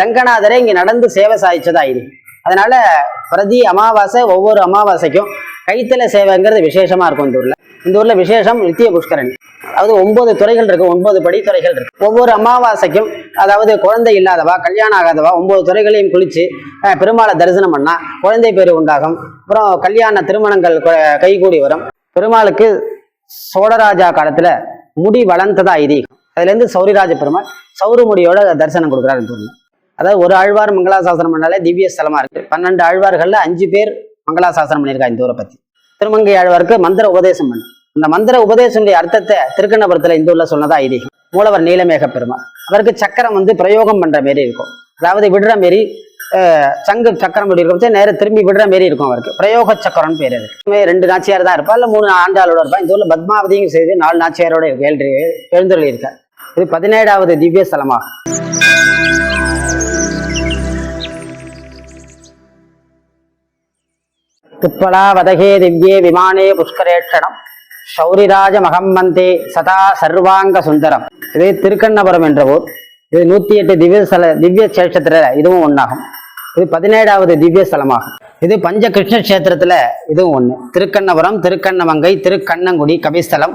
ரங்கநாதரே இங்கே நடந்து சேவை சாதிச்சதா இது. அதனால பிரதி அமாவாசை ஒவ்வொரு அமாவாசைக்கும் கைத்தல சேவைங்கிறது விசேஷமா இருக்கும் இந்த ஊர்ல. இந்த ஊர்ல விசேஷம் நித்திய புஷ்கரணி அதாவது ஒன்பது துறைகள் இருக்கு ஒன்பது படித்துறைகள் இருக்கு. ஒவ்வொரு அமாவாசைக்கும் அதாவது குழந்தை இல்லாதவா கல்யாணம் ஆகாதவா ஒன்பது துறைகளையும் குளிச்சு பெருமாளை தரிசனம் பண்ணா குழந்தை பேர் உண்டாகும். அப்புறம் கல்யாண திருமணங்கள் கைகூடி வரும். பெருமாளுக்கு சோழராஜா காலத்துல முடி வளர்ந்ததா ஐதீகம் அதுல இருந்து சௌரிராஜ பெருமாள் சௌரமுடியோட தரிசனம் கொடுக்குறாரு இந்த ஊர்ல. அதாவது ஒரு ஆழ்வார் மங்களாசாசனம் பண்ணாலே திவ்ய ஸ்தலமா இருக்கு. பன்னெண்டு ஆழ்வார்கள்ல அஞ்சு பேர் மங்களாசாசனம் பண்ணியிருக்காங்க இந்த ஊரை பத்தி. திருமங்கை ஆழ்வாருக்கு மந்திர உபதேசம் பண்ணு. இந்த மந்திர உபதேசனுடைய அர்த்தத்தை திருக்கண்ணபுரத்துல இந்த உள்ள சொன்னதா ஐதீகம். மூலவர் நீலமேக பெருமாள். அவருக்கு சக்கரம் வந்து பிரயோகம் பண்ற மாரி இருக்கும். அதாவது விடுற மாரி சங்கு சக்கரம் இப்படி இருக்கும். நேரம் திரும்பி விடுற மாரி இருக்கும் அவருக்கு. பிரயோக சக்கரம்னு பேர் அது ரெண்டு நாச்சியார் தான் இருப்பா இல்ல மூணு ஆண்டாளோட இருப்பா இந்த ஊர்ல பத்மாவதியும் செய்து நாலு நாச்சியாரோட இருக்கு. இருக்கார் இது பதினேழாவது திவ்ய ஸ்தலமாகும். துப்பலா வதகே திவ்யே விமானே புஷ்கரேட்சணம். சௌரிராஜ மகம்மந்தே சதா சர்வாங்க சுந்தரம் இது திருக்கண்ணபுரம் என்ற ஊர். இது நூத்தி எட்டு திவ்ய ஸ்தல திவ்ய சேஷத்துல இதுவும் ஒன்றாகும் இது பதினேழாவது திவ்ய ஸ்தலமாகும். இது பஞ்ச கிருஷ்ண கஷேத்திரத்துல இதுவும் ஒண்ணு. திருக்கண்ணபுரம் திருக்கண்ணமங்கை திருக்கண்ணங்குடி கபிஸ்தலம்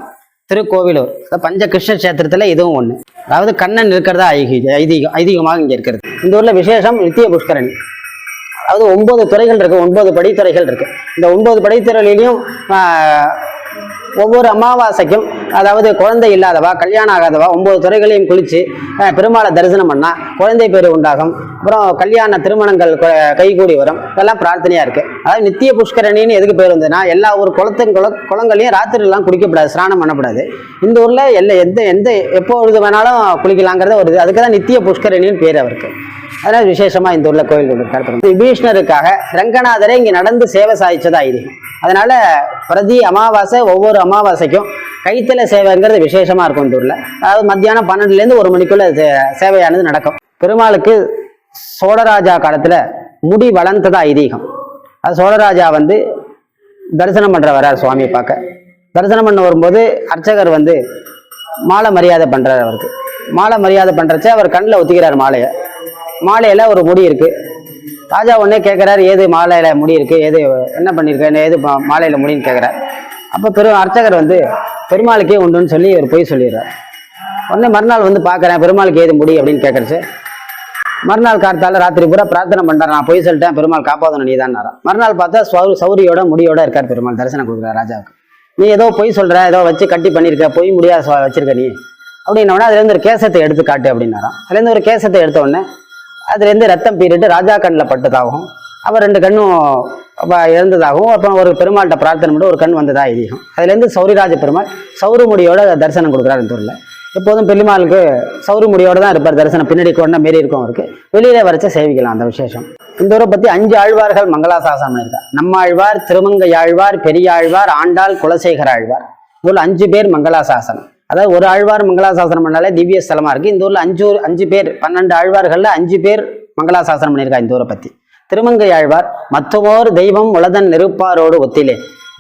திருக்கோவிலூர். பஞ்ச கிருஷ்ண கஷேத்திரத்துல இதுவும் ஒன்று அதாவது கண்ணன் இருக்கிறதா ஐதீகம் ஐதீகமாக இங்க இருக்கிறது. இந்த ஊர்ல விசேஷம் நித்திய புஷ்கரணி அதாவது ஒன்பது துறைகள் இருக்கு ஒன்பது படித்துறைகள் இருக்கு. இந்த ஒன்பது படித்துறையிலையும் ஒவ்வொரு அமாவாசைக்கும் அதாவது குழந்தை இல்லாதவா கல்யாணம் ஆகாதவா ஒன்பது துறைகளையும் குளித்து பெருமாளை தரிசனம் பண்ணால் குழந்தை பேர் உண்டாகும். அப்புறம் கல்யாண திருமணங்கள் கைகூடி வரும். இதெல்லாம் பிரார்த்தனையாக இருக்குது அதாவது நித்திய புஷ்கரணின்னு எதுக்கு பேர் வந்ததுன்னா எல்லா ஒரு குளத்தின் குள குளங்களையும் ராத்திரிலாம் குளிக்கப்படாது ஸ்நானம் பண்ணக்கூடாது. இந்த ஊரில் எல்லா எந்த எந்த எப்பொழுது வேணாலும் குளிக்கலாங்கிறத ஒரு இது. அதுக்கு தான் நித்திய புஷ்கரணின்னு பேர் அவருக்கு. அதனால் விசேஷமாக இந்த ஊரில் கோயில் கொண்டிருக்கார் விபீஷ்ணருக்காக ரங்கநாதரே இங்கே நடந்து சேவை சாதிச்சதா இது. அதனால் பிரதி அமாவாசை ஒவ்வொரு அமாவாசைக்கும் கைத்தல சேவைங்கிறது விசேஷமா இருக்கும் இந்த ஊர்ல. அதாவது மத்தியானம் பன்னெண்டுலேருந்து ஒரு மணிக்குள்ள சேவையானது நடக்கும். பெருமாளுக்கு சோழராஜா காலத்துல முடி வளர்ந்ததா ஐதீகம். அது சோழராஜா வந்து தரிசனம் பண்ற வரார் சுவாமியை பார்க்க. தரிசனம் பண்ண வரும்போது அர்ச்சகர் வந்து மாலை மரியாதை பண்றாரு அவருக்கு. மாலை மரியாதை பண்றச்ச அவர் கண்ணில் ஒத்திக்கிறார் மாலையை. மாலையில ஒரு முடி இருக்கு. ராஜா உடனே கேட்குறாரு ஏது மாலையில் முடி இருக்கு? ஏது என்ன பண்ணிருக்க? என்ன ஏது மா- முடின்னு கேட்குறாரு அப்போ பெரும் அர்ச்சகர் வந்து பெருமாளுக்கே உண்டுன்னு சொல்லி ஒரு பொய் சொல்லிடுறார். உடனே மறுநாள் வந்து பார்க்குறேன் பெருமாளுக்கு ஏது முடி அப்படின்னு கேட்குறச்சு மறுநாள் காத்தால ராத்திரி பூரா பிரார்த்தனை பண்றாரு. நான் பொய் சொல்லிட்டேன் பெருமாள் காப்பாதணும் நீதான் மறுநாள் பார்த்தா சௌ சௌரியோட முடியோட இருக்கார் பெருமாள் தரிசனம் கொடுக்குறார் ராஜாவுக்கு. நீ ஏதோ பொய் சொல்கிற ஏதோ வச்சு கட்டி பண்ணியிருக்க பொய் முடியாத வச்சிருக்க நீ. அப்படின்னோடனே அதுலேருந்து ஒரு கேசத்தை எடுத்து காட்டு அப்படின்னாராம். அதுலேருந்து ஒரு கேசத்தை எடுத்த உடனே அதுலேருந்து ரத்தம் பீறிட்டு ராஜா கண்ணில் பட்டதாகும் அவர் ரெண்டு கண்ணும் இருந்ததாகவும் இறந்ததாகவும் அப்புறம் ஒரு பெருமாள்கிட்ட பிரார்த்தனை பண்ணி ஒரு கண் வந்ததா ஐதீகம். அதுலேருந்து சௌரிராஜ பெருமாள் சௌரமுடியோட தரிசனம் கொடுக்குறாரு இந்த ஊரில். எப்போதும் பெருமாளுக்கு சௌரமுடியோடு தான் இருப்பார் தரிசனம். பின்னாடி கொண்ட மாரி இருக்கும் அவருக்கு. வெளியில வரைச்ச சேவிக்கலாம் அந்த விசேஷம். இந்த ஊரை பற்றி அஞ்சு ஆழ்வார்கள் மங்களாசாசனம் பண்ணியிருக்கார். நம்மாழ்வார் திருமங்கை ஆழ்வார் பெரியாழ்வார் ஆண்டாள் குலசேகர ஆழ்வார். ஊரில் அஞ்சு பேர் மங்களாசாசனம். அதாவது ஒரு ஆழ்வார் மங்களாசாசனம் பண்ணாலே திவ்ய ஸ்தலமாக இருக்குது இந்த ஊரில் அஞ்சு அஞ்சு பேர் பன்னெண்டு ஆழ்வார்களில் அஞ்சு பேர் மங்களாசாசனம் பண்ணியிருக்கா இந்த ஊரை பற்றி திருமங்கை ஆழ்வார் மத்துவோர் தெய்வம் உலதன் நெருப்பாரோடு ஒத்திலே.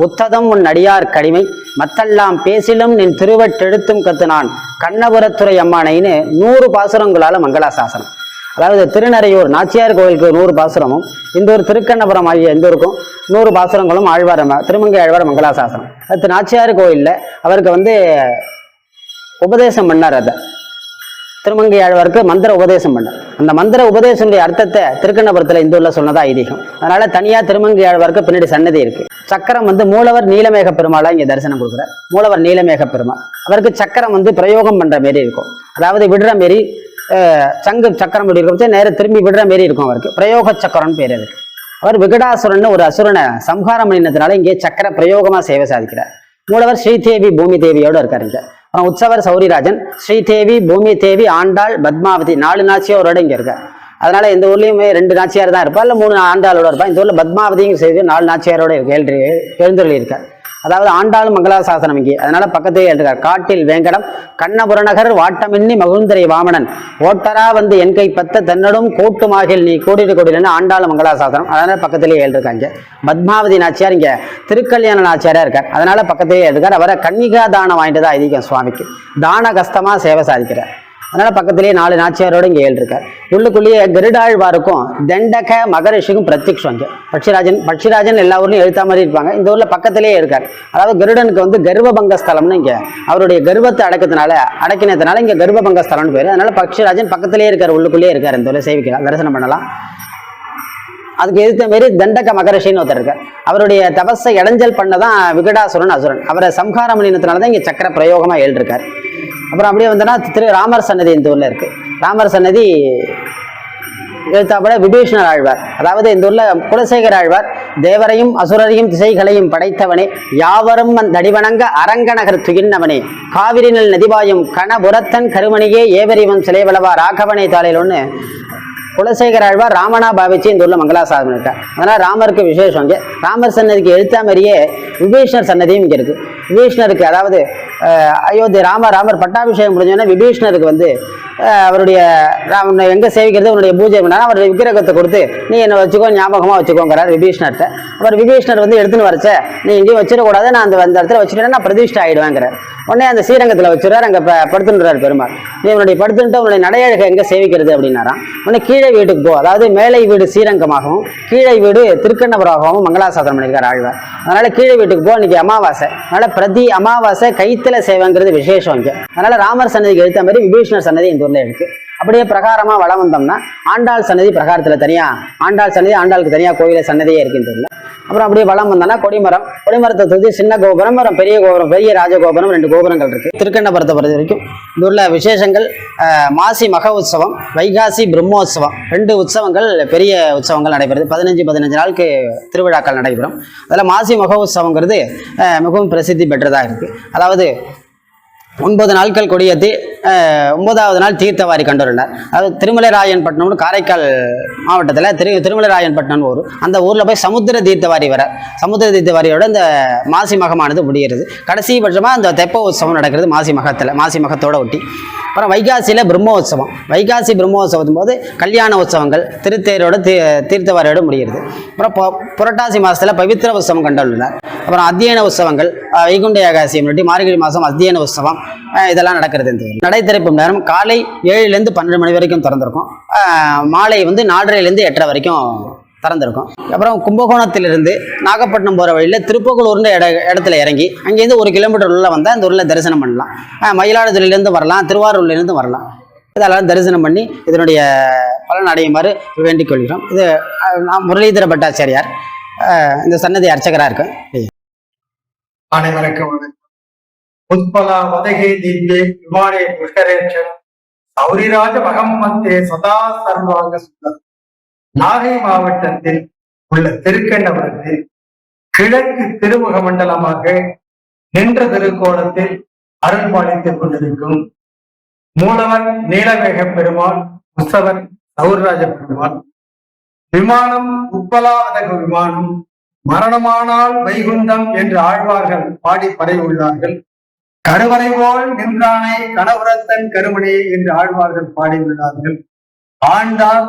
உத்ததம் உன் அடியார் கடிமை மத்தெல்லாம் பேசிலும் நின் திருவட்டெழுத்தும் கத்துனான். கண்ணபுரத்துறை அம்மானைன்னு நூறு பாசுரங்களால மங்களாசாசனம். அதாவது திருநறையூர் நாச்சியார் கோயிலுக்கு நூறு பாசுரமும் இந்த ஒரு திருக்கண்ணபுரம் ஆகிய இந்த ஊருக்கும் நூறு பாசுரங்களும் ஆழ்வார் திருமங்கை ஆழ்வார் மங்களாசாசனம். அடுத்து நாச்சியார் கோயில்ல அவருக்கு வந்து உபதேசம் பண்ணார் அதை. திருமங்கை ஆழ்வாருக்கு மந்திர உபதேசம் பண்ணார் அந்த மந்திர உபதேசனுடைய அர்த்தத்தை திருக்கண்ணபுரத்தில் இந்துள்ள ஊர்ல சொன்னதா ஐதீகம். அதனால தனியா திருமங்கை ஆழ்வாருக்கு பின்னாடி சன்னதி இருக்கு. சக்கரம் வந்து மூலவர் நீலமேக பெருமாளா இங்க தரிசனம் கொடுக்குறார். மூலவர் நீலமேக பெருமாள். அவருக்கு சக்கரம் வந்து பிரயோகம் பண்ற மாரி இருக்கும். அதாவது விடுற மாரி சங்கு சக்கரம் இப்படி இருக்கும். நேரம் திரும்பி விடுற மாரி இருக்கும் அவருக்கு. பிரயோக சக்கரம்னு பேர் அதுக்கு. அவர் விகடாசுரன் ஒரு அசுரனை சம்ஹாரம் பண்ணினதுனால இங்கே சக்கர பிரயோகமா சேவை சாதிக்கிறார். மூலவர் ஸ்ரீதேவி பூமி தேவியோட இருக்காருங்க அப்புறம் உற்சவர் சௌரிராஜன் ஸ்ரீதேவி பூமி தேவி ஆண்டாள் பத்மாவதி நாலு நாச்சியாரோட இங்கே இருக்கார். அதனால இந்த ஊர்லேயுமே ரெண்டு நாச்சியார் தான் இருப்பா இல்லை மூணு ஆண்டாளோட இருப்பா. இந்த ஊரில் பத்மாவதிங்கிற செய்து நாலு நாச்சியாரோட இருக்கு எழுந்து எழுந்தருளி இருக்கார் அதாவது ஆண்டாள் மங்களாசாசனம் இங்கே அதனால பக்கத்திலே எழுதுகிறார் காட்டில் வேங்கடம் கண்ணபுரநகர் வாட்டமின்னி மகுந்தரை வாமனன் ஓட்டரா வந்து என்கை பத்த தன்னடும் கூட்டுமாக நீ கூடிட்டு கூடிலன்னு ஆண்டாள் மங்களாசாசனம். அதனால பக்கத்திலேயே எழுதிருக்காங்க பத்மாவதி நாச்சியார் இங்க. திருக்கல்யாண நாச்சியாரா இருக்கார். அதனால பக்கத்திலேயே எழுதுக்கார் அவரை கன்னிகா தானம் வாங்கிட்டு தான் அதிகம் சுவாமிக்கு. தான கஸ்தமா சேவை சாதிக்கிறார். அதனால பக்கத்திலேயே நாலு நாச்சியாரோட இங்கே ஏழு இருக்கார் உள்ளுக்குள்ளேயே கருடாழ்வாருக்கும் தண்டக மகரிஷிக்கும் பிரத்யக்ஷம் இங்கே பட்சிராஜன் பட்சிராஜன் எல்லா ஊர்லையும் எழுத்தா மாதிரி இருப்பாங்க. இந்த ஊரில் பக்கத்திலேயே இருக்கார். அதாவது கருடனுக்கு வந்து கர்வபங்க ஸ்தலம்னு இங்கே அவருடைய கர்வத்தை அடக்கத்தினால அடக்கினதுனால இங்கே கர்வபங்க ஸ்தலம்னு பேரு. அதனால பட்சிராஜன் பக்கத்திலேயே இருக்கார் உள்ளுக்குள்ளேயே இருக்கார் இந்த ஊரில் சேவிக்கலாம் தரிசனம் பண்ணலாம். அதுக்கு எதிர்த்த மாரி தண்டக மகரிஷின்னு ஒருத்தர் இருக்கார். அவருடைய தபஸை இடைஞ்சல் பண்ணதான் விகடாசுரன் அசுரன். அவரை சம்ஹாரம் பண்ணினதுனால தான் இங்கே சக்கர பிரயோகமாக எழுதிருக்கார் அப்புறம் அப்படியே வந்தோன்னா திரு ராமர் சன்னதி இந்த ஊரில் இருக்குது ராமர் சன்னதி எழுத்தாப்பட விபீஷ்ணர் ஆழ்வார். அதாவது இந்த ஊரில் குலசேகர் ஆழ்வார் தேவரையும் அசுரரையும் திசைகளையும் படைத்தவனே யாவரும் தடிவணங்க அரங்கநகர் துயின்னவனே காவிரிநல் நதிபாயும் கணபுரத்தன் கருமணியே ஏவரிவன் சிலைவளவா ராகவனை தாளையில் ஒன்று குலசேகர் ஆழ்வார் ராமனா பாவிச்சு இந்த ஊரில் மங்களாசாதனம் இருக்கார் அதனால் ராமருக்கு விசேஷம் இங்கே. ராமர் சன்னதிக்கு எழுத்தா மாதிரியே விபீஷ்ணர் சன்னதியும் இங்கே இருக்குது விபீஷ்ணருக்கு அதாவது அயோத்தி ராம ராமர் பட்டாபிஷேகம் முடிஞ்சோன்னா விபீஷ்ணருக்கு வந்து அவருடைய உன்னை எங்கே சேவிக்கிறது உன்னுடைய பூஜை பண்ணாரு. அவருடைய விக்கிரகத்தை கொடுத்து நீ என்னை வச்சுக்கோ ஞாபகமாக வச்சுக்கோங்கிறார் விபீஷ்ணர்கிட்ட அவர் விபீஷ்ணர் வந்து எடுத்துன்னு வரச்ச நீ இங்கேயும் வச்சிடக்கூடாது நான் அந்த அந்த இடத்துல வச்சுட்டேன்னா நான் பிரதிஷ்டை ஆகிடுவேங்கிறார் உடனே அந்த ஸ்ரீரங்கத்தில் வச்சுருவார் அங்கே படுத்துன்றார் பெருமாள். நீ உன்னுடைய படுத்துட்டு உன்னுடைய நடையழகை எங்கே சேவிக்கிறது அப்படின்னாராம். உடனே கீழே வீட்டுக்கு போ அதாவது மேலை வீடு ஸ்ரீரங்கமாகவும் கீழே வீடு திருக்கண்ணபுரமாகவும் மங்களாசாசனம் பண்ணியிருக்கார் ஆழ்வார். அதனால் கீழே வீட்டுக்கு போ இன்னைக்கு அமாவாசை. அதனால் பிரதி அமாவாசை கைத்தில் சேவைங்கிறது விசேஷம் இங்கே. அதனால் ராமர் சன்னதிக்கு எழுத்த மாதிரி விபீஷ்ணர் சன்னதி இந்த ஊர்ல இருக்கு. அப்படியே பிரகாரமா வளம் வந்தோம்னா ஆண்டாள் சன்னதி பிரகாரத்துல தனியா ஆண்டாள் சன்னதி ஆண்டாளுக்கு தனியா கோயில சன்னதியே இருக்கு அப்புறம் அப்படியே வளம் வந்தோம்னா கொடிமரம் கொடிமரத்தை தொகுதி சின்ன கோபுரம் அப்புறம் பெரிய கோபுரம் பெரிய ராஜகோபுரம் ரெண்டு கோபுரங்கள் இருக்கு. திருக்கண்ணபுரத்தை பொறுத்த வரைக்கும். இந்த ஊர்ல விசேஷங்கள் மாசி மக உற்சவம் வைகாசி பிரம்மோத்சவம் ரெண்டு உற்சவங்கள் பெரிய உற்சவங்கள் நடைபெறுது. பதினஞ்சு பதினஞ்சு நாளுக்கு திருவிழாக்கள் நடைபெறும். அதில் மாசி மக உற்சவங்கிறது மிகவும் பிரசித்தி பெற்றதாக இருக்கு. அதாவது ஒன்பது நாட்கள் கொடியேற்றி ஒன்பதாவது நாள் தீர்த்தவாரி கண்டுவரினார் அது திருமலைராயன்பட்டினம்னு காரைக்கால் மாவட்டத்தில் திரு திருமலைராயன்பட்டினம் ஊர். அந்த ஊரில் போய் சமுத்திர தீர்த்தவாரி வர சமுத்திர தீர்த்தவாரியோட இந்த மாசி மகமானது முடிகிறது. கடைசி பட்சமாக அந்த தெப்ப உற்சவம் நடக்கிறது மாசி மகத்தில் மாசி மகத்தோட ஒட்டி. அப்புறம் வைகாசியில் பிரம்மோற்சவம் வைகாசி பிரம்மோத்சவத்தும் போது கல்யாண உற்சவங்கள் திருத்தேரோட தீ தீர்த்தவாரியோட முடிகிறது. அப்புறம் புரட்டாசி மாதத்தில் பவித்திர உற்சவம் கண்டுள்ளனர் அப்புறம் அத்தியன உற்சவங்கள் வைகுண்ட ஏகாசியம் மார்கழி மாதம் அத்தியன உற்சவம் இதெல்லாம் நடக்கிறது இந்த கடை திறப்பும் நேரம் காலை ஏழுலேருந்து பன்னெண்டு மணி வரைக்கும் திறந்திருக்கும். மாலை வந்து நாலரைலேருந்து எட்டரை வரைக்கும் திறந்திருக்கும். அப்புறம் கும்பகோணத்திலிருந்து நாகப்பட்டினம் போகிற வழியில் திருப்பகலூர்ன்ற இட இடத்துல இறங்கி அங்கேருந்து ஒரு கிலோமீட்டர் உள்ள வந்தால் அந்த ஊரில் தரிசனம் பண்ணலாம். மயிலாடுதுறையிலேருந்து வரலாம் திருவாரூர்லேருந்து வரலாம். இதெல்லாம் தரிசனம் பண்ணி இதனுடைய பலன் அடையுமாறு வேண்டிக் கொள்கிறோம். இது நான் முரளிதர பட்டாச்சாரியார். இந்த சன்னதி அர்ச்சகராக இருக்கேன் அனைவருக்கும் வணக்கம் உத்பலா வதகே திவ்யே விமானே புஷ்கரேட்சம் சௌரிராஜ மகம்மத்தே சதா சர்வாங்க சுந்தர் நாகை மாவட்டத்தில் உள்ள திருக்கண்டபுரத்தில் கிழக்கு திருமுக மண்டலமாக நின்ற திருக்கோணத்தில் அருள் பாலித்துக் கொண்டிருக்கும் மூலவர் நீலவேக பெருமாள் உற்சவர் சௌர்ராஜ பெருமாள். விமானம் உப்பலாதக விமானம் மரணமானால் வைகுந்தம் என்று ஆழ்வார்கள் பாடி பறையுள்ளார்கள் கருவறை போல் நின்றானே கணவரத்தன் கருமணி என்று ஆழ்வார்கள் பாடியுள்ளார்கள். ஆண்டார்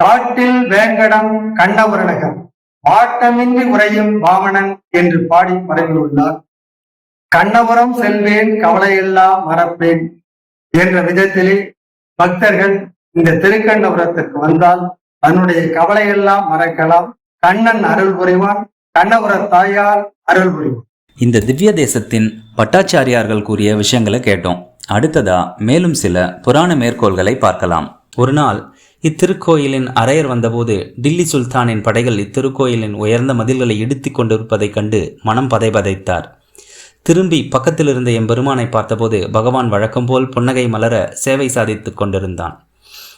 காட்டில் வேங்கடம் கண்ணவரணகம் வாட்டமின்றி உறையும் வாமனன் என்று பாடி பரவியுள்ளார் கண்ணபுரம் செல்வேன் கவலையெல்லாம் மறப்பேன் என்ற விதத்திலே பக்தர்கள் இந்த திருக்கண்ணபுரத்துக்கு வந்தால் தன்னுடைய கவலையெல்லாம் மறக்கலாம். கண்ணன் அருள் புரிவான் கண்ணபுர தாயார் அருள் புரிவான். இந்த திவ்ய தேசத்தின் பட்டாச்சாரியார்கள் கூறிய விஷயங்களை கேட்டோம். அடுத்ததா மேலும் சில புராண மேற்கோள்களை பார்க்கலாம். ஒரு நாள் இத்திருக்கோயிலின் அரையர் வந்தபோது டில்லி சுல்தானின் படைகள் இத்திருக்கோயிலின் உயர்ந்த மதில்களை இடித்துக் கொண்டிருப்பதைக் கண்டு மனம் பதைபதைத்தார் திரும்பி பக்கத்தில் இருந்த எம்பெருமானை பார்த்தபோது பகவான் வழக்கம்போல் புன்னகை மலர சேவை சாதித்துக் கொண்டிருந்தான்.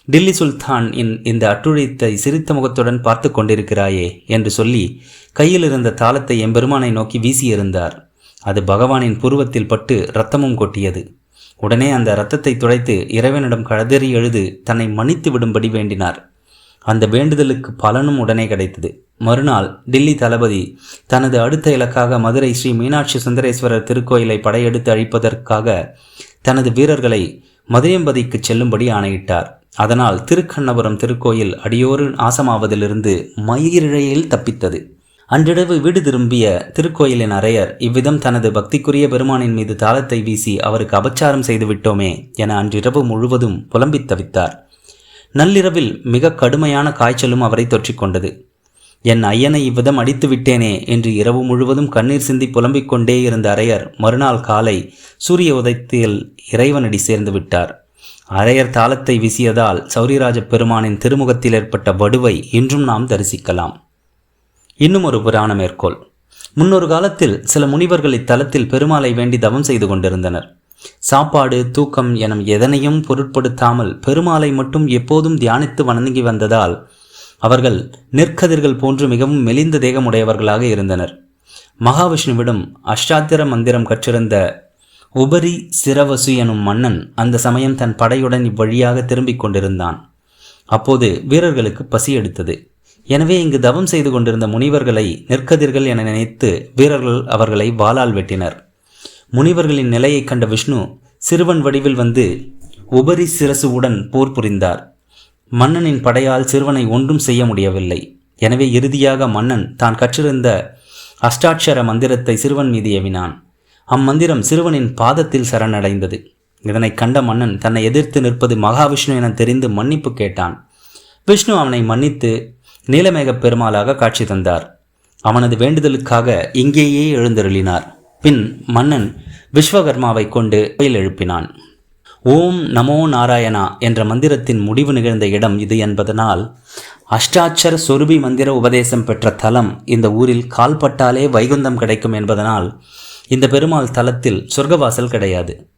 டில்லி சுல்தான் இன் இந்த அட்டுழித்தை சிரித்த முகத்துடன் பார்த்து கொண்டிருக்கிறாயே என்று சொல்லி கையில் இருந்த தாளத்தை எம்பெருமானை நோக்கி வீசியிருந்தார். அது பகவானின் புருவத்தில் பட்டு இரத்தமும் கொட்டியது. உடனே அந்த இரத்தத்தை துடைத்து இறைவனிடம் கழதறி எழுது தன்னை மன்னித்து விடும்படி வேண்டினார். அந்த வேண்டுதலுக்கு பலனும் உடனே கிடைத்தது. மறுநாள் டில்லி தளபதி தனது அடுத்த இலக்காக மதுரை ஸ்ரீ மீனாட்சி சுந்தரேஸ்வரர் திருக்கோயிலை படையெடுத்து அழிப்பதற்காக தனது வீரர்களை மதுரையம்பதிக்கு செல்லும்படி ஆணையிட்டார். அதனால் திருக்கண்ணபுரம் திருக்கோயில் அடியோரு நாசமாவதிலிருந்து மயிரிழையில் தப்பித்தது. அன்றிரவு வீடு திரும்பிய திருக்கோயிலின் அறையர் இவ்விதம் தனது பக்திக்குரிய பெருமானின் மீது தாளத்தை வீசி அவருக்கு அபச்சாரம் செய்துவிட்டோமே என அன்றிரவு முழுவதும் புலம்பித் தவித்தார். நள்ளிரவில் மிக கடுமையான காய்ச்சலும் அவரை தொற்றிக்கொண்டது என் ஐயனை இவ்விதம் அடித்து விட்டேனே என்று இரவு முழுவதும் கண்ணீர் சிந்தி புலம்பிக் கொண்டே இருந்த அரையர் மறுநாள் காலை சூரிய உதயத்தில் இறைவனடி சேர்ந்து விட்டார். அரையர் தாளத்தை வீசியதால் சௌரிராஜ பெருமானின் திருமுகத்தில் ஏற்பட்ட வடுவை இன்றும் நாம் தரிசிக்கலாம். இன்னும் ஒரு புராண மேற்கோள். முன்னொரு காலத்தில் சில முனிவர்கள் இத்தலத்தில் பெருமாளை வேண்டி தவம் செய்து கொண்டிருந்தனர். சாப்பாடு தூக்கம் எனும் எதனையும் பொருட்படுத்தாமல் பெருமாளை மட்டும் எப்போதும் தியானித்து வணங்கி வந்ததால் அவர்கள் நெற்கதிர்கள் போன்று மிகவும் மெலிந்த தேகமுடையவர்களாக இருந்தனர். மகாவிஷ்ணுவிடம் அஷ்டாத்திர மந்திரம் கற்றிருந்த உபரி சிரவசு எனும் மன்னன் அந்த சமயம் தன் படையுடன் இவ்வழியாக திரும்பிக் கொண்டிருந்தான். அப்போது வீரர்களுக்கு பசி எடுத்தது. எனவே இங்கு தவம் செய்து கொண்டிருந்த முனிவர்களை நெற்கதிர்கள் என நினைத்து வீரர்கள் அவர்களை வாளால் வெட்டினர். முனிவர்களின் நிலையைக் கண்ட விஷ்ணு சிறுவன் வடிவில் வந்து உபரி சிரசுவுடன் போர் புரிந்தார். மன்னனின் படையால் சிறுவனை ஒன்றும் செய்ய முடியவில்லை. எனவே இறுதியாக மன்னன் தான் கற்றிருந்த அஷ்டாட்சர மந்திரத்தை சிறுவன் மீது ஏவினான். அம்மந்திரம் சிறுவனின் பாதத்தில் சரணடைந்தது. இதனை கண்ட மன்னன் தன்னை எதிர்த்து நிற்பது மகாவிஷ்ணு என தெரிந்து மன்னிப்பு கேட்டான். விஷ்ணு அவனை மன்னித்து நீலமேகப் பெருமாளாக காட்சி தந்தார். அவனது வேண்டுதலுக்காக இங்கேயே எழுந்தருளினார். பின் மன்னன் விஸ்வகர்மாவை கொண்டு கோயில் எழுப்பினான். ஓம் நமோ நாராயணா என்ற மந்திரத்தின் முடிவு நிகழ்ந்த இடம் இது என்பதனால் அஷ்டாட்சர சொருபி மந்திர உபதேசம் பெற்ற தலம் இந்த ஊரில் கால்பட்டாலே வைகுந்தம் கிடைக்கும் என்பதனால் இந்த பெருமாள் தலத்தில் சொர்க்கவாசல் கிடையாது.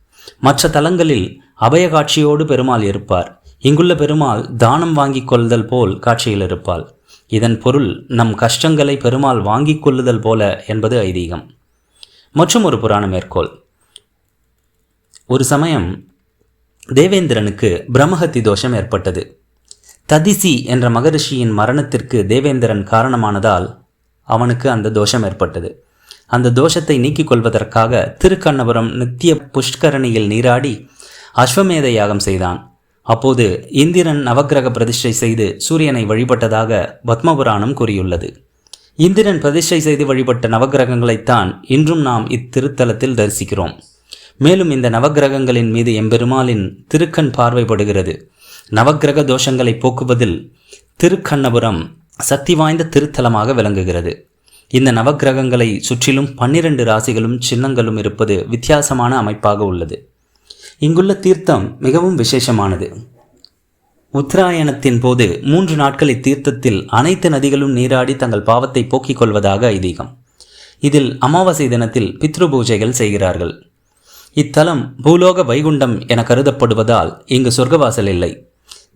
மற்ற தலங்களில் அபய காட்சியோடு பெருமாள் இருப்பார். இங்குள்ள பெருமாள் தானம் வாங்கிக் கொள்ளுதல் போல் காட்சியில் இருப்பாள். இதன் பொருள் நம் கஷ்டங்களை பெருமாள் வாங்கிக் கொள்ளுதல் போல என்பது ஐதீகம். மற்றும் ஒரு புராண மேற்கோள். ஒரு சமயம் தேவேந்திரனுக்கு பிரம்மஹத்தி தோஷம் ஏற்பட்டது. ததிசி என்ற மகரிஷியின் மரணத்திற்கு தேவேந்திரன் காரணமானதால் அவனுக்கு அந்த தோஷம் ஏற்பட்டது. அந்த தோஷத்தை நீக்கிக் கொள்வதற்காக திருக்கண்ணபுரம் நித்திய புஷ்கரணியில் நீராடி அஸ்வமேத யாகம் செய்தான். அப்போது இந்திரன் நவக்கிரக பிரதிஷ்டை செய்து சூரியனை வழிபட்டதாக பத்மபுராணம் கூறியுள்ளது. இந்திரன் பிரதிஷ்டை செய்து வழிபட்ட நவக்கிரகங்களைத்தான் இன்றும் நாம் இத்திருத்தலத்தில் தரிசிக்கிறோம். மேலும் இந்த நவக்கிரகங்களின் மீது எம்பெருமாளின் திருக்கண் பார்வைப்படுகிறது. நவக்கிரக தோஷங்களை போக்குவதில் திருக்கண்ணபுரம் சக்தி வாய்ந்த திருத்தலமாக விளங்குகிறது. இந்த நவக்கிரகங்களை சுற்றிலும் பன்னிரண்டு ராசிகளும் சின்னங்களும் இருப்பது வித்தியாசமான அமைப்பாக உள்ளது. இங்குள்ள தீர்த்தம் மிகவும் விசேஷமானது. உத்தராயணத்தின் போது மூன்று நாட்கள் இத்தீர்த்தத்தில் அனைத்து நதிகளும் நீராடி தங்கள் பாவத்தை போக்கிக் கொள்வதாக ஐதீகம். இதில் அமாவாசை தினத்தில் பித்ரு பூஜைகள் செய்கிறார்கள். இத்தலம் பூலோக வைகுண்டம் என கருதப்படுவதால் இங்கு சொர்க்கவாசல் இல்லை.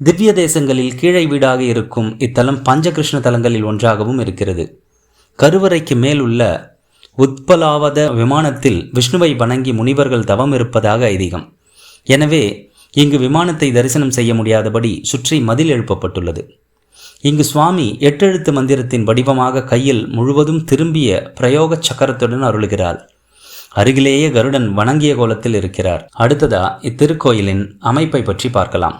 திவ்ய தேசங்களில் கீழே வீடாக இருக்கும் இத்தலம் பஞ்சகிருஷ்ண தலங்களில் ஒன்றாகவும் இருக்கிறது. கருவறைக்கு மேல் உள்ள உத்பலாவத விமானத்தில் விஷ்ணுவை வணங்கி முனிவர்கள் தவம் இருப்பதாக ஐதீகம். எனவே இங்கு விமானத்தை தரிசனம் செய்ய முடியாதபடி சுற்றி மதில் எழுப்பப்பட்டுள்ளது. இங்கு சுவாமி எட்டெழுத்து மந்திரத்தின் வடிவமாக கையில் முழுவதும் திரும்பிய பிரயோக சக்கரத்துடன் அருளுகிறார். அருகிலேயே கருடன் வணங்கிய கோலத்தில் இருக்கிறார். அடுத்ததா இத்திருக்கோயிலின் அமைப்பை பற்றி பார்க்கலாம்.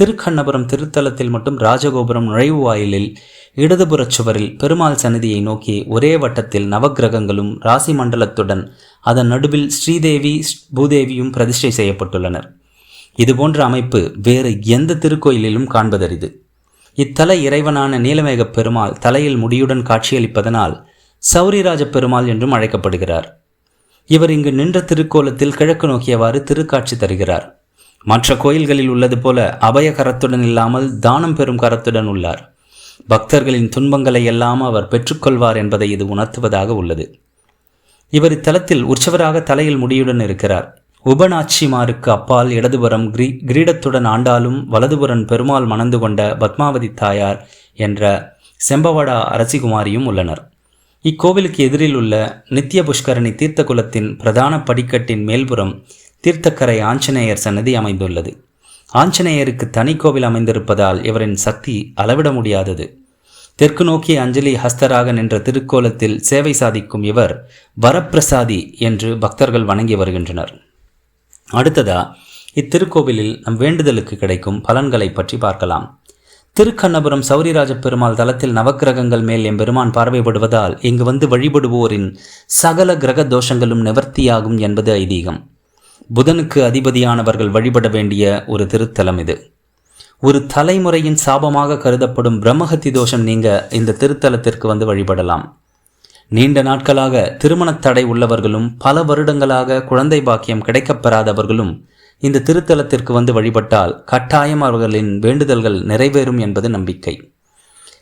திருக்கண்ணபுரம் திருத்தலத்தில் மட்டும் ராஜகோபுரம் நுழைவு வாயிலில் இடதுபுறச் சுவரில் பெருமாள் சன்னதியை நோக்கி ஒரே வட்டத்தில் நவக்கிரகங்களும் ராசி மண்டலத்துடன் அதன் நடுவில் ஸ்ரீதேவி பூதேவியும் பிரதிஷ்டை செய்யப்பட்டுள்ளனர். இதுபோன்ற அமைப்பு வேறு எந்த திருக்கோயிலிலும் காண்பதரிது. இத்தல இறைவனான நீலமேகப் பெருமாள் தலையில் முடியுடன் காட்சியளிப்பதனால் சௌரிராஜ பெருமாள் என்றும் அழைக்கப்படுகிறார். இவர் இங்கு நின்ற திருக்கோலத்தில் கிழக்கு நோக்கியவாறு திருக்காட்சி தருகிறார். மற்ற கோயில்களில் உள்ளது போல அபய கரத்துடன் இல்லாமல் தானம் பெறும் கரத்துடன் உள்ளார். பக்தர்களின் துன்பங்களை எல்லாம் அவர் பெற்றுக்கொள்வார் என்பதை இது உணர்த்துவதாக உள்ளது. இவர் இத்தலத்தில் உற்சவராக தலையில் முடியுடன் இருக்கிறார். உபநாச்சிமாருக்கு அப்பால் இடதுபுறம் கிரீ கிரீடத்துடன் ஆண்டாலும் வலதுபுறம் பெருமாள் மணந்து கொண்ட பத்மாவதி தாயார் என்ற செம்பவடா அரசிகுமாரியும் உள்ளனர். இக்கோவிலுக்கு எதிரில் உள்ள நித்திய புஷ்கரணி தீர்த்த குலத்தின் பிரதான படிக்கட்டின் மேல்புறம் தீர்த்தக்கரை ஆஞ்சநேயர் சன்னதி அமைந்துள்ளது. ஆஞ்சநேயருக்கு தனி கோவில் அமைந்திருப்பதால் இவரின் சக்தி அளவிட முடியாதது. தெற்கு நோக்கிய அஞ்சலி ஹஸ்தராக நின்ற திருக்கோலத்தில் சேவை சாதிக்கும் இவர் வரப்பிரசாதி என்று பக்தர்கள் வணங்கி வருகின்றனர். அடுத்ததா இத்திருக்கோவிலில் நம் வேண்டுதலுக்கு கிடைக்கும் பலன்களை பற்றி பார்க்கலாம். திருக்கண்ணபுரம் சௌரிராஜ பெருமாள் தலத்தில் நவக்கிரகங்கள் மேல் எம்பெருமான் பார்வைப்படுவதால் இங்கு வந்து வழிபடுவோரின் சகல கிரக தோஷங்களும் நிவர்த்தியாகும் என்பது ஐதீகம். புதனுக்கு அதிபதியானவர்கள் வழிபட வேண்டிய ஒரு திருத்தலம் இது. ஒரு தலைமுறையின் சாபமாக கருதப்படும் பிரம்மஹத்தி தோஷம் நீங்க இந்த திருத்தலத்திற்கு வந்து வழிபடலாம். நீண்ட நாட்களாக திருமணத் தடை உள்ளவர்களும் பல வருடங்களாக குழந்தை பாக்கியம் கிடைக்கப்பெறாதவர்களும் இந்த திருத்தலத்திற்கு வந்து வழிபட்டால் கட்டாயம் அவர்களின் வேண்டுதல்கள் நிறைவேறும் என்பது நம்பிக்கை.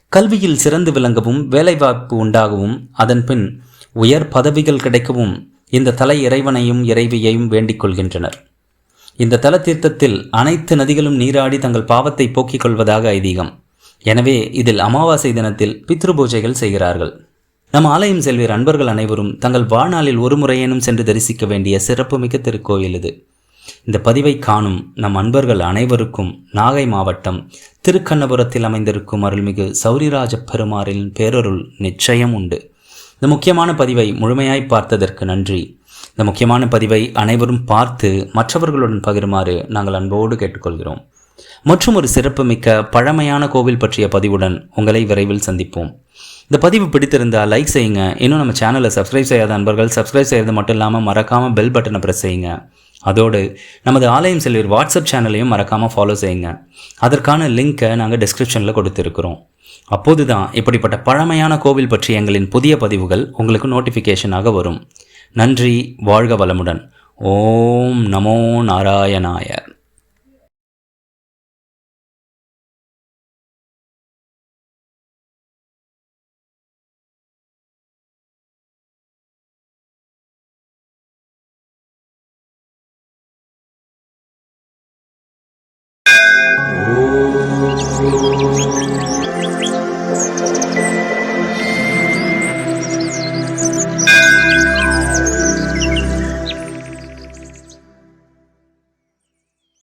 கல்வியில் சிறந்து விளங்கவும் வேலைவாய்ப்பு உண்டாகவும் அதன் பின் உயர் பதவிகள் கிடைக்கவும் இந்த தலை இறைவனையும் இறைவியையும் வேண்டிக் கொள்கின்றனர். இந்த தல தீர்த்தத்தில் அனைத்து நதிகளும் நீராடி தங்கள் பாவத்தை போக்கிக் கொள்வதாக ஐதீகம். எனவே இதில் அமாவாசை தினத்தில் பித்ரு பூஜைகள் செய்கிறார்கள். நம் ஆலயம் செல்வீர் அன்பர்கள் அனைவரும் தங்கள் வாழ்நாளில் ஒரு முறையேனும் சென்று தரிசிக்க வேண்டிய சிறப்புமிக்க திருக்கோயில் இது. இந்த பதிவை காணும் நம் அன்பர்கள் அனைவருக்கும் நாகை மாவட்டம் திருக்கண்ணபுரத்தில் அமைந்திருக்கும் அருள்மிகு சௌரிராஜ பெருமாரின் பேரருள் நிச்சயம் உண்டு. இந்த முக்கியமான பதிவை முழுமையாய் பார்த்ததற்கு நன்றி. இந்த முக்கியமான பதிவை அனைவரும் பார்த்து மற்றவர்களுடன் பகிருமாறு நாங்கள் அன்போடு கேட்டுக்கொள்கிறோம். மற்றும் ஒரு சிறப்புமிக்க பழமையான கோவில் பற்றிய பதிவுடன் உங்களை விரைவில் சந்திப்போம். இந்த பதிவு பிடித்திருந்தால் லைக் செய்யுங்க. இன்னும் நம்ம சேனலை சப்ஸ்கிரைப் செய்யாத அன்பர்கள் சப்ஸ்கிரைப் செய்கிறது மட்டும் இல்லாமல் மறக்காமல் பெல் பட்டனை ப்ரெஸ் செய்யுங்க. அதோடு நமது ஆலயம் செல்வீர் வாட்ஸ்அப் சேனலையும் மறக்காமல் ஃபாலோ செய்யுங்க. அதற்கான லிங்க்கை நாங்கள் டிஸ்கிரிப்ஷனில் கொடுத்துருக்குறோம். அப்போது தான் இப்படிப்பட்ட பழமையான கோவில் பற்றி எங்களின் புதிய பதிவுகள் உங்களுக்கு நோட்டிஃபிகேஷனாக வரும். நன்றி வாழ்க வளமுடன். ஓம் நமோ நாராயணாய.